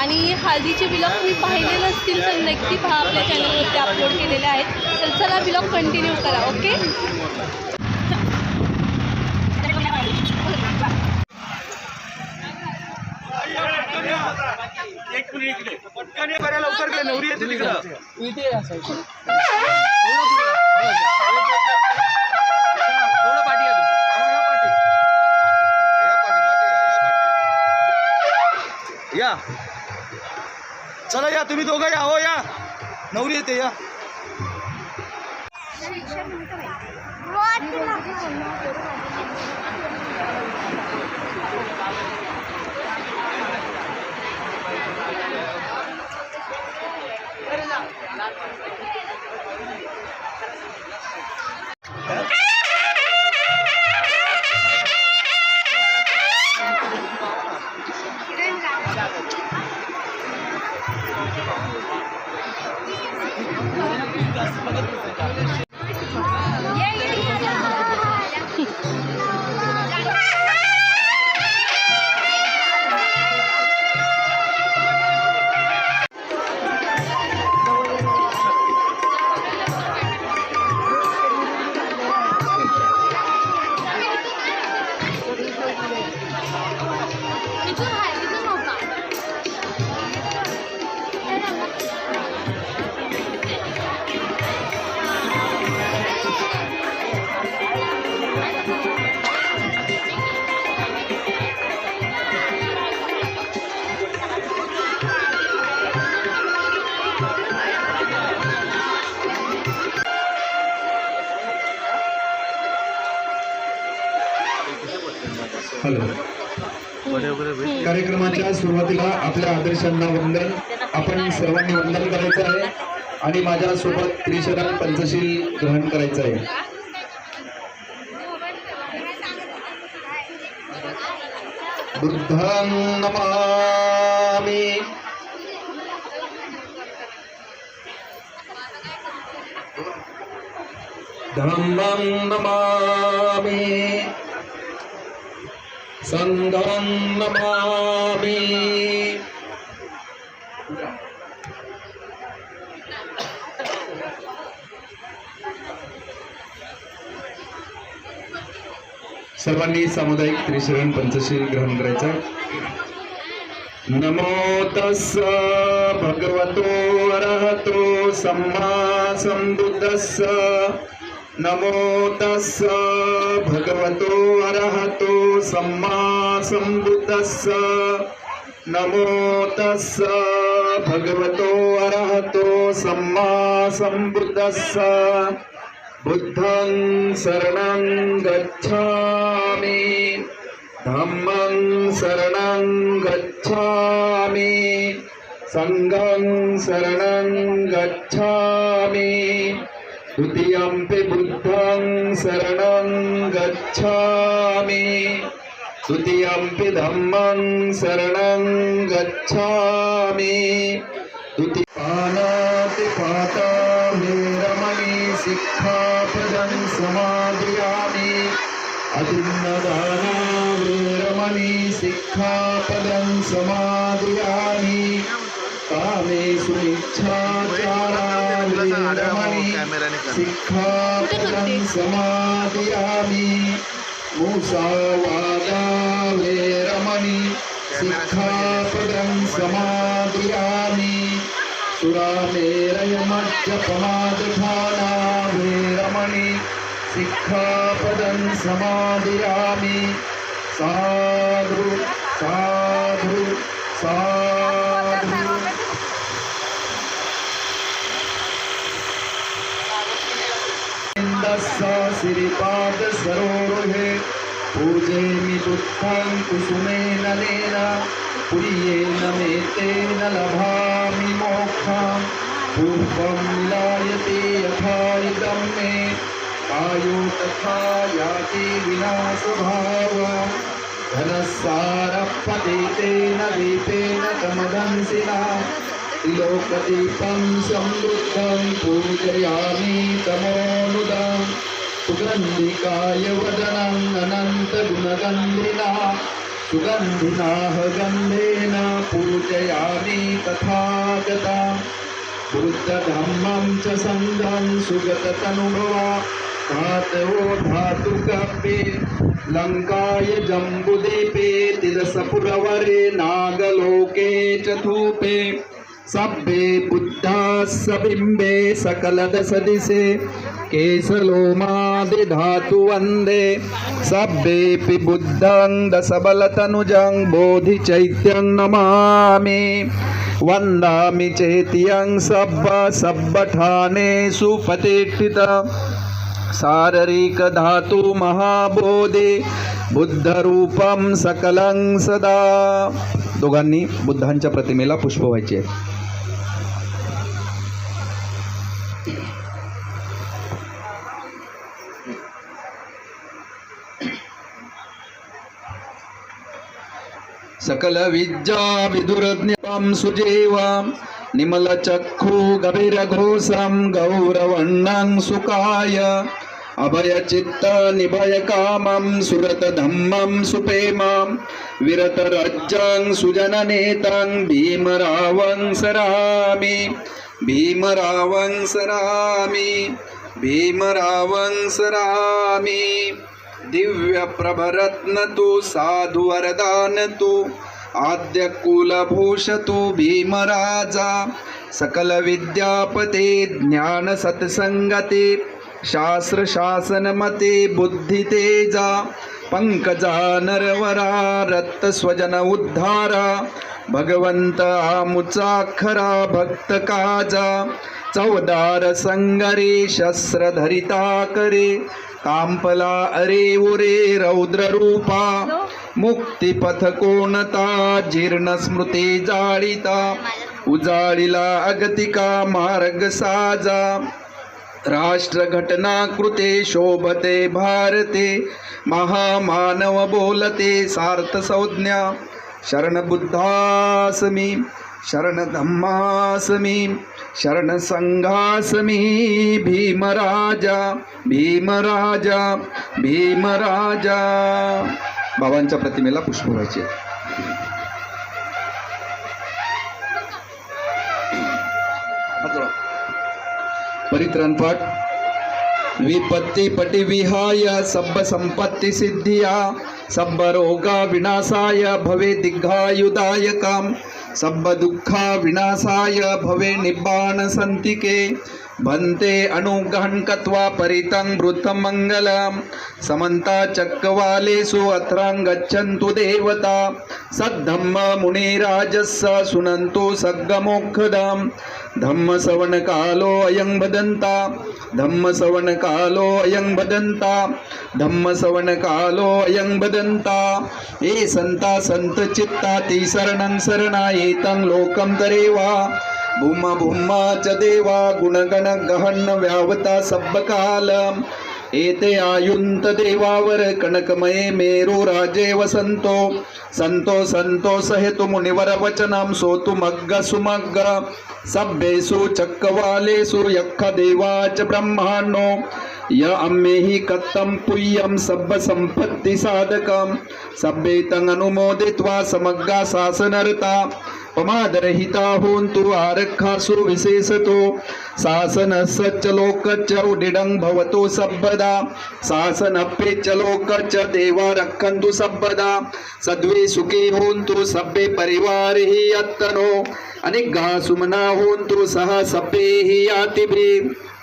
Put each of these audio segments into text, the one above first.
आणि हळदीचे ब्लॉग तुम्ही पाहिले नसतील तर नक्की पहा आपल्या चॅनलवरती अपलोड केलेले आहेत. तर चला ब्लॉग कंटिन्यू करा ओके एक मिनिट इकडे. पटकन ये बऱ्या लवकर गेले नवरी येते तिकडं. या. चला या तुम्ही दोघं या हो या. नवरी येते या. सुरुवातीला आपल्या आदर्शांना वंदन. आपण सर्वांनी वंदन करायचं आहे आणि माझ्या सोबत त्रिशरण पंचशील ग्रहण करायचं आहे. बुद्धं नमामि. धम्मं नमामि. संघं नमामि। सर्वांनी सामुदायिक त्रिशरण पंचशील ग्रहण करायचं नमो तस्स भगवतो अरहतो सम्मा सम्बुद्धस्स नमो तस्स भगवतो अरहतो सम्मा सम्बुद्धस्स। नमो तस्स भगवतो अरहतो सम्मा सम्बुद्धस्स। बुद्धं शरणं गच्छामि। धम्मं शरणं गच्छामि। सङ्घं शरणं गच्छामि। द्वितीयम्पि बुद्धं शरणं गच्छामि। द्वितीयम्पि धम्मं शरणं गच्छामि। द्वितीयपानातिपाता मे रमणि सिक्खापदं समादयामि अतिन्नदाना वेरमणि सिक्खापदं समादयामि कामेषु इच्छाचारा शिक्षापदं समादयामि मुसावादा वेरमणि सिक्खापदं समादयामि सुरामेरयमद्यपमादधाना वेरमणि शिक्षापदं समादयामि साधु साधु साधु। इन्दस्सा श्रीपाद सरोरुहे। पूजयमि बुद्धं कुसुमेन नेन पुर्येण मे तेन लभामि पूर्वं मिलायते यथा इदं मे। कायो तथा याति विनाशभावम् धनस्सारपतितेन दीपेन तमदंसिना। त्रिलोकदीपं समृद्धं पूजयामि तमोनुदं सुगन्धिकाय वदनम् अनन्तगुणगन्धिना। सुगन्धिनाः गन्धेन पूजयामि तथागता। बुद्धधम्मं च सन्धं सुगततनुभवा। धातवो धातुकपे लङ्काय जम्बुदीपे तिरसपुरवरे नागलोके च धूपे। सभ्ये बुद्धाः सबिम्बे सकलदसदिशे केशलोमादिधातु वन्दे। सभ्येऽपि बुद्धं दशबलतनुजं बोधिचैत्यं नमामि। वन्दामि चेत्यं सब्ब सब्बठानेषु प्रतिष्ठित शारीरिकधातु महाबोधे बुद्धरूपं सकलं सदा। दोघांनी बुद्धांच्या प्रतिमेला पुष्प व्हायचे. सकल विद्या विदुरज्ञां सुजेवां निमलचक्षु गभीरघोषं गौरवण्णं सुकाय अभयचित्त सुरत सुरतधम्मं सुपेमां विरतराज्यं सुजननेतां भीमरावं सरामि भीमरावं सरामि भीमरावं सरामि। दिव्यप्रभरत्न तु साधु वरदान तु आद्य कुलभूषतु भीमराजा सकल विद्यापते ज्ञान शास्त्र शासन मते बुद्धी तेजा पंकजा नरवरा रक्त स्वजन उद्धारा भगवंत आमुचा खरा भक्त काजा चौदार संगरे शस्त्र धरिता करे कांपला अरे उरे रौद्र रूपा मुक्तिपथ कोणता जीर्ण स्मृती जाळीता उजाळीला अगतिका मार्ग साजा राष्ट्रघटना कृते शोभते भारते महामानव बोलते सार्थ संज्ञा शरण बुद्धासमी शरण धम्मासमी शरण संघासमी भीमराजा भीमराजा भीमराजा. बाबांच्या प्रतिमेला पुष्प व्हायचे. परित्राण पाठ विपत्ती पटी विहाय संपत्ती सिद्धिया सब रोगा विनाशाय भवे दिग्घायुदायकाम सब दुःखा विनाशाय भवे निब्बाण संतिके। भन्ते अनुगहन्कत्वा परितं वृत्तं मङ्गलं। समन्ता चक्रवालेषु अत्रां गच्छन्तु देवता। सद्धम्म मुनिराजस्स सुनन्तु सग्गमोक्षदाम् धम्मसवनकालो अयं वदन्ता। धम्मसवनकालो अयं वदन्ता। धम्मसवनकालो अयं वदन्ता। ये सन्ता सन्तचित्ता ती शरणं शरणायेतं लोकं तरेवा। भूमा भूम्मा च देवा गुणगण गहन व्यावता सब्बकालम एते आयुंत देवावर कणकमये मेरू राजे वसंतो। संतो संतो सहेतु मुनिवर वचनम सोतु मग्ग सुमग्ग। सभ्येषु चक्रवालेषु यक्ष देवाच ब्रह्मांडो य अम्मेहि कत्तं पुय्यं सब्ब संपत्ति साधकं सभ्येतं अनुमोदित्वा समग्गा शासनरता पमादरहिता होन्तु आरक्षासु विशेषतो शासनस्य लोकच्च उडिडं भवतु सब्बदा शासनप्येच लोकच्च देवा रखंतु सब्बदा सद्वे सुखी होन्तु सभ्ये अत्तनो यत्तनो अनिग्गा सुमना तू सह सभ्ये यातिभिः राजतो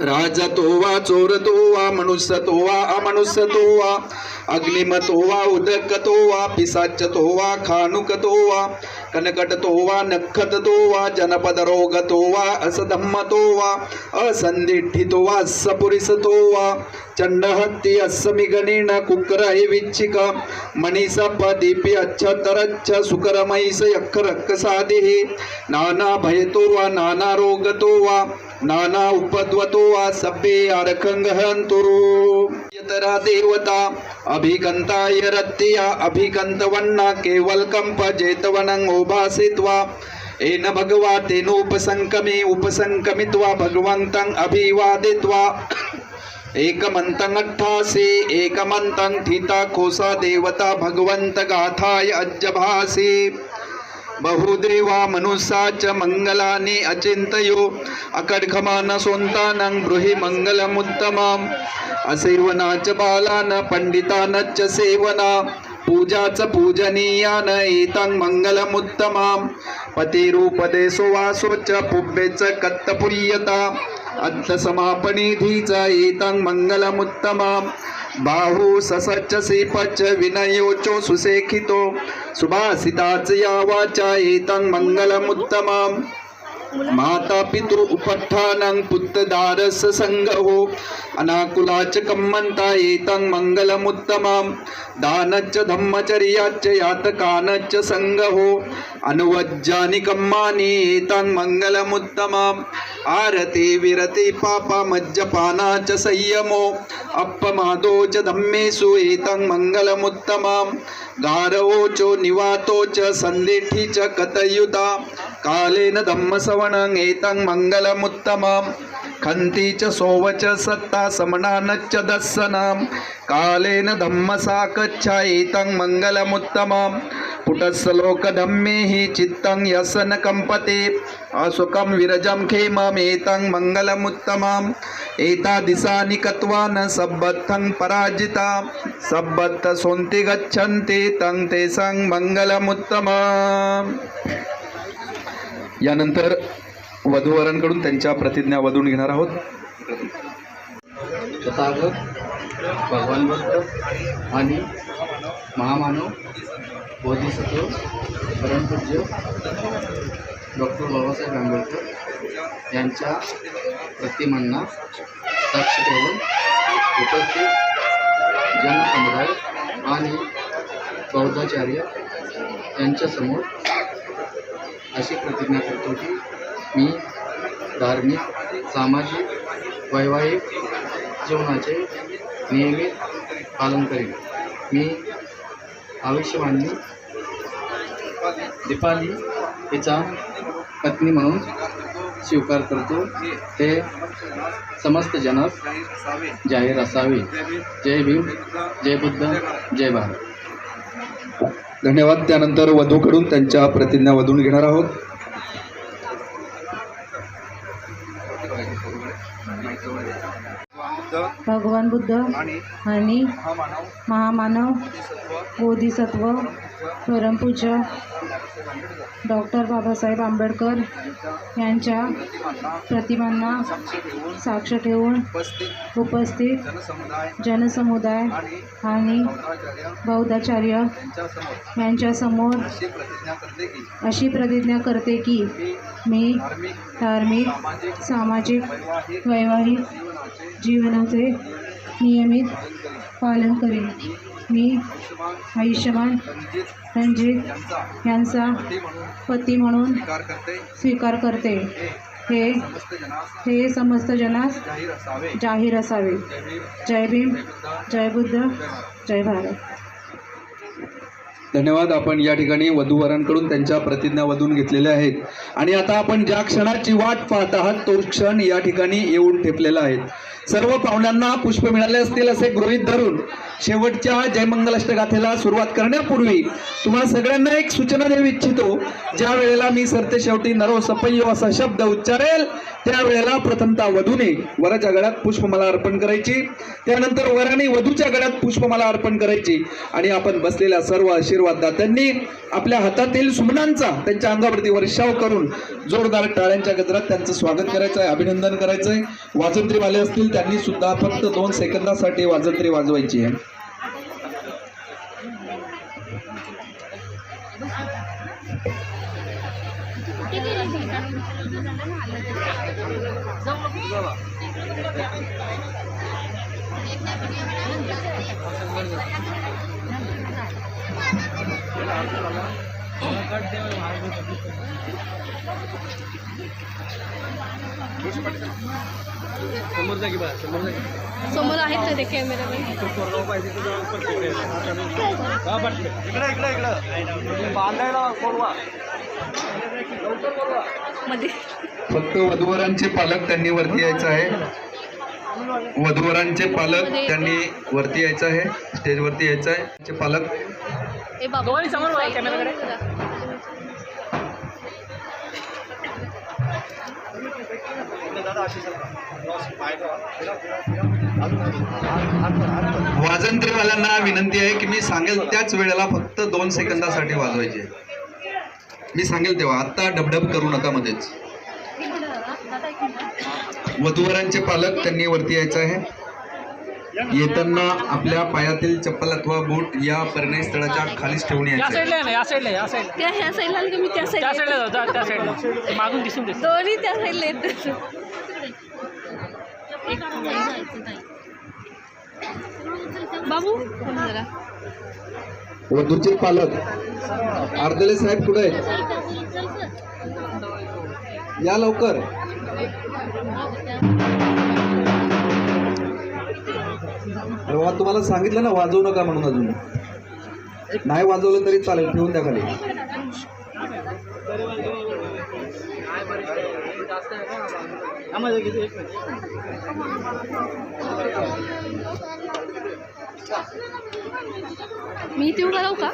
वा चोरतो वा मनुष्यतो वा अमनुष्यतो वा अग्निमतो वा वा वा कनकटतो वा नखततो वा जनपदरोगतो वा असधम्मतो वा असंदिठितो वा सपुरिसतो वा चंडहत्ति अस्समिगणेन कुक्करहि विच्छिक मणिसपदीपि अच्छतरच्छ सुकरमैस यक्खरक्कसादिः नाना भयतो वा नाना रोगतो वा नाना उपद्वतो वा सभ्ये आरकंगहन्तु यतरा देवता अभिकंताय रत्तिया अभिकंतवन्ना केवल कंप जेतवनं ओभासित्वा येन भगवा तेनोपसंकमे उपसंकमित्वा भगवन्तं अभिवादित्वा एकमन्तं अट्ठासि एकमन्तं ठिता कोसा देवता भगवन्तगाथाय अज्जभासि बहुदेवा मनुष्या च मङ्गलानि अचिन्तयो। अकडखमान सोन्तानं ब्रूहि मंगलमुत्तमाम। असेवनाच बालान पंडितानच सेवना। पूजाच पूजनीयान एतं मंगलमुत्तमाम। पतिरूपदेशो वासोच पुब्बेच कत्तपुय्यता अर्थसमापनिधीच एतं मङ्गलमुत्तमाम् बाहू ससच्च सीपच्च विनयोचो सुसेखितो। सुभासिताच या वाचा एतं मङ्गलमुत्तमाम् माता पितृ उपट्ठानं पुत्रदारस संगहो। अनाकुलाच कम्मन्ता एतं मङ्गलमुत्तमां दानच्च धम्मचर्याच्च यातकानच्च संगहो। अनुवज्जानि कम्मानि एतं मङ्गलमुत्तमाम् आरती विरति पापमज्जपाना च संयमो अप्पमादो च धम्मेषु एतं मङ्गलमुत्तमां गारवोचो निवातो च सन्दिठी च कतयुता कालेन धम्मसवणं एतं मङ्गलमुत्तमां खन्ति च सोवच सत्ता समनानच्च दस्सनां कालेन धम्मसाकच्छा एतं मङ्गलमुत्तमां पुटस्सलोकधम्मे हि चित्तं यसन कम्पते। असुखं विरजं खेममेतं मङ्गलमुत्तमाम्। एतादिशानि कत्वा न सबत्थं पराजिता सब्बद्ध सोन्ति गच्छन्ति तं सं मङ्गलमुत्तमाम्। यानंतर वधूवरांकडून त्यांच्या प्रतिज्ञा वधून घेणार आहोत। तथागत भगवान भक्त आणि महामानव बोधिसत्व परमपूज्य डॉक्टर बाबासाहेब आंबेडकर यांच्या प्रतिमांना साक्ष ठेवून उपस्थित जनसमुदाय आणि बौद्धाचार्य यांच्यासमोर अशी प्रतिज्ञा करतो की मी धार्मिक सामाजिक वैवाहिक जीवनाचे नियमित पालन करेन. मी आयुष्यवाणी दीपाली हिचा पत्नी म्हणून स्वीकार करतो. ते समस्त जनक जाहीर असावे. जय भीम जय बुद्ध जय भारत. धन्यवाद. त्यानंतर वधूकडून त्यांच्या प्रतिज्ञा वधून घेणार आहोत. भगवान बुद्ध आणि महामानव बोधिसत्व परमपूज्य डॉक्टर बाबासाहेब आंबेडकर यांच्या प्रतिमांना साक्ष ठेवून उपस्थित जनसमुदाय आणि बौद्धाचार्य यांच्यासमोर अशी प्रतिज्ञा करते की मी धार्मिक सामाजिक वैवाहिक जीवनाचे नियमित पालन करेन. मी आयुष्यमान रणजित यांचा पती म्हणून स्वीकार करते. हे हे समस्त जनास जाहीर असावे. जय भीम जय बुद्ध जय भारत. धन्यवाद. आपण या ठिकाणी वधूवरांकडून त्यांच्या प्रतिज्ञा वधून घेतलेल्या आहेत. आणि आता आपण ज्या क्षणाची वाट पाहत आहात तो क्षण या ठिकाणी येऊन ठेपलेला आहे. सर्व पाहुण्यांना पुष्प मिळाले असतील असे गृहीत धरून शेवटच्या जयमंगलाष्टगाथेला सुरुवात करण्यापूर्वी तुम्हाला सगळ्यांना एक सूचना देऊ इच्छितो. ज्या वेळेला मी सरते शेवटी नरो सपयो असा शब्द उच्चारेल त्यावेळेला प्रथमता वधूने वराच्या गळ्यात पुष्पमाला अर्पण करायची. त्यानंतर वराने वधूच्या गळ्यात पुष्पमाला अर्पण करायची. आणि आपण बसलेल्या सर्व आशीर्वाददात्यांनी आपल्या हातातील सुमनांचा त्यांच्या अंगावरती वर्षाव करून जोरदार टाळ्यांच्या गजरात त्यांचं स्वागत करायचं आहे अभिनंदन करायचं आहे वाजंत्रीवाले असतील त्यांनी सुद्धा फक्त दोन सेकंदासाठी वाजंत्री वाजवायची आहे. समोर आहेत ना ते कॅमेरामॅन इकडे इकडे. इकडं बांधायला मध्ये. फक्त वधूवरांचे पालक त्यांनी वरती यायचं आहे. वधूवरांचे पालक त्यांनी वरती यायचं आहे. स्टेजवरती यायचं आहे. त्यांचे पालक ए बाबा कॅमेराकडे वाजंत्रीवाल्यांना विनंती आहे की मी सांगेल त्याच वेळेला फक्त दोन सेकंदासाठी वाजवायचे. मी सांगेल तेव्हा आत्ता डबडब करू नका मध्येच. वधूवरांचे पालक त्यांनी वरती यायचं आहे. येताना आपल्या पायातील चप्पल अथवा बूट या परिणय स्थळाच्या खालीच ठेवून या यायचे. साईडला आहे ना या साईडला या साईडला त्या ह्या साईडला आलं का मी? त्या त्या साईडला साईडला जाऊ जा, त्या साईडला. ते मागून दिसून दिसत दोन्ही त्या साईडला येत. बाबू? जरा वधूचे पालक. अर्धले साहेब कुठे आहेत? या लवकर. अरे बाबा तुम्हाला सांगितलं ना वाजवू नका म्हणून अजून. नाही वाजवलं तरी चालेल ठेवून द्या खाली. मी इथे उभं राहू का?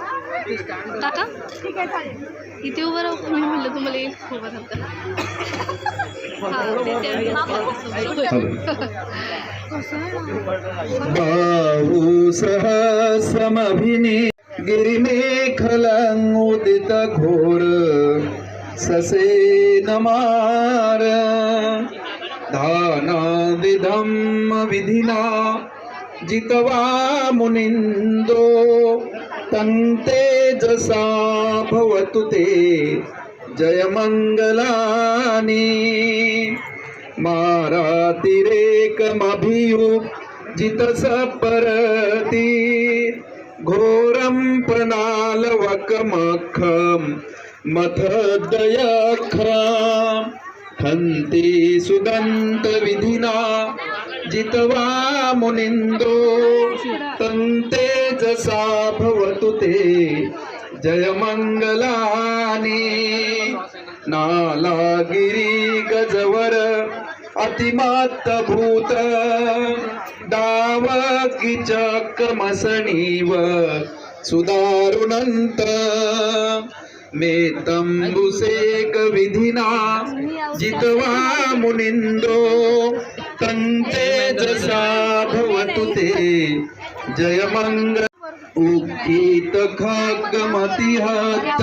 काका? ठीक आहे चालेल. इथे उभं राहू का? मी म्हणलं तुम्हाला येईल उभं राहता हा, सहस्रमभिनी गिरिमेखलमुदित घोर ससे नमार धानादिधम विधिना जितवा मुनिंदो तन्ते जसा भवतु ते। जयमङ्गलानि मारातिरेकमभियुजितस परति घोरं प्रणालवकमखं मथदयख्रां। हन्ति सुदन्तविधिना। जितवा मुनिन्दो तन्ते जसा भवतु ते। जयमङ्गलानि नालागिरी गजवर अतिमात्तभूत डाव किचकमसणीव मे मेतम्बुसेक विधिना जितवा मुनिन्दो तन्ते जसा भवतु ते। जयमङ्गल उक्कीत खगमतिहत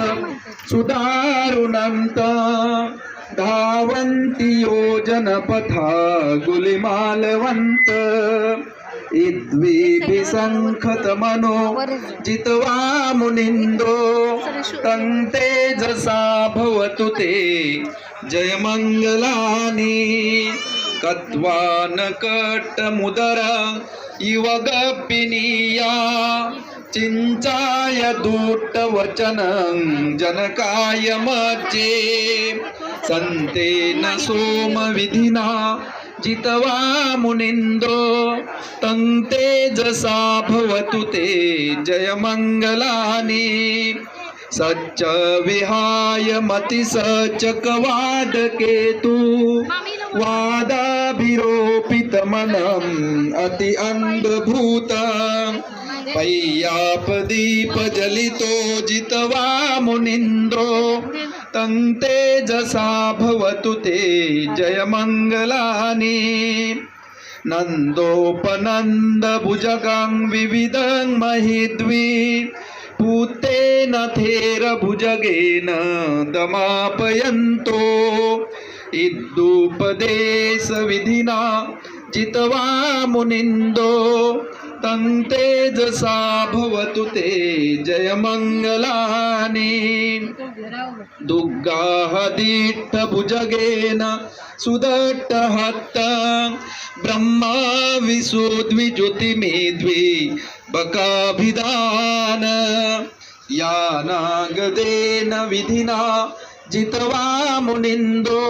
सुदारुणन्त धावन्ति योजनपथा गुलिमालवन्त। इद्विभिसङ्खतमनो जित्वा मुनिन्दो तन्ते जसा भवतु ते जयमङ्गलानि कत्वा न कट्टमुदर इव गपिनीया। चिञ्चाय दूटवचनं जनकायमध्ये सन्तेन सोमविधिना जितवा मुनिन्दो तन्ते जसा भवतु ते जयमङ्गलानि सच्च विहाय मति सचकवादकेतु वादाभिरोपितमनम् अति अन्धभूत पय्यापदीपजलितो जितवा मुनिन्द्रो तन्ते जसा भवतु ते जयमङ्गलानि नन्दोपनन्दभुजगां विविधं महिद्वी। पूतेन थेरभुजगेन दमापयन्तो। इद्दुपदेशविधिना चितवा मुनिन्दो तन्ते जसा भवतु ते जयमङ्गलानि दुग्गाहदीट्टभुजगेन सुदट्टहत्त ब्रह्मा विशोद्विज्योतिमेद्वि बकाभिधान। यानागदेन विधिना जितवा मुनिन्दो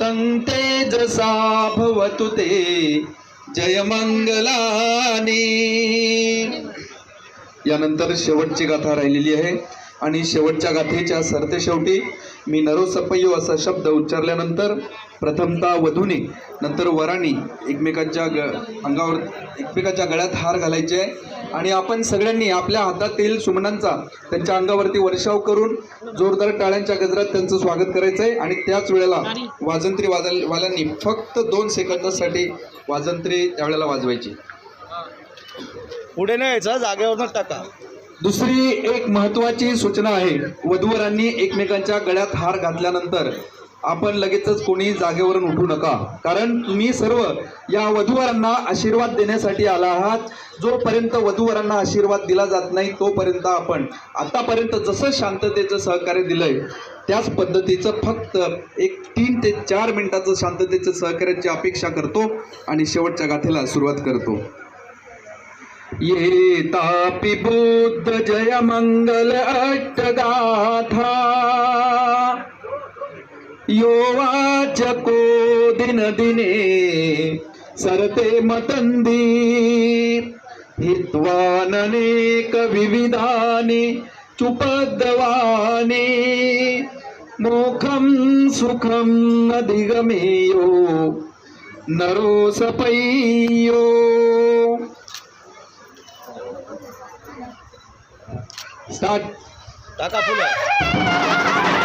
तन्ते जसा भवतु ते जयमंगलानी. यानंतर शेवटची गाथा राहिलेली आहे. आणि शेवटच्या गाथेच्या सरतेशेवटी मी नरोसपय्यो असा शब्द उच्चारल्यानंतर प्रथमतः वधूने नंतर वराणी एकमेकांच्या ग अंगावर एकमेकाच्या गळ्यात हार घालायचे. आहे आणि आपण सगळ्यांनी आपल्या हातातील सुमनांचा त्यांच्या अंगावरती वर्षाव करून जोरदार टाळ्यांच्या गजरात त्यांचं स्वागत करायचं आहे आणि त्याच वेळेला वाजंत्री वादल वाल्यांनी फक्त दोन सेकंदासाठी वाजंत्री त्यावेळेला वाजवायची. पुढे नाही यायचं जागेवरच टाका. दुसरी एक महत्वाची सूचना आहे वधूवरांनी एकमेकांच्या गळ्यात हार घातल्यानंतर आपण लगेचच कोणी जागेवरून उठू नका. कारण तुम्ही सर्व या वधूवरांना आशीर्वाद देण्यासाठी आला आहात. जोपर्यंत वधूवरांना आशीर्वाद दिला जात नाही तोपर्यंत आपण आतापर्यंत जसं शांततेचं सहकार्य दिलंय त्याच पद्धतीचं फक्त एक तीन ते चार मिनिटाचं शांततेचं सहकार्याची अपेक्षा करतो आणि शेवटच्या गाथेला सुरुवात करतो. ये तापि बुद्ध जय मंगल अट्टगाथा योवाच को दिन दिने सरते मतंदी. हित्वाननेक विविधाने चुपद्वानि मोखं सुखं न अधिगमेयो नरोसपय्यो स्टार्ट टाका फुलं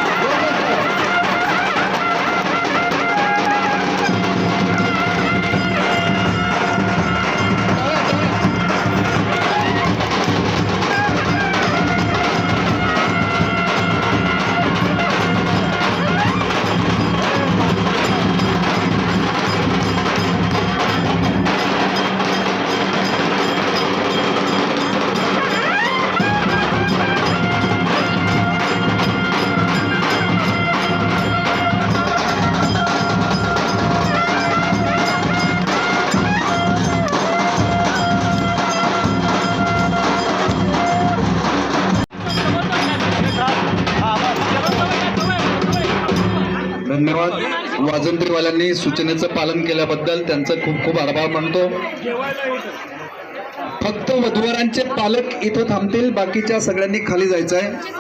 सूचनेचं पालन केल्याबद्दल त्यांचं खूप खूप आभार मानतो. फक्त वधूवरांचे पालक इथं थांबतील बाकीच्या सगळ्यांनी खाली जायचं आहे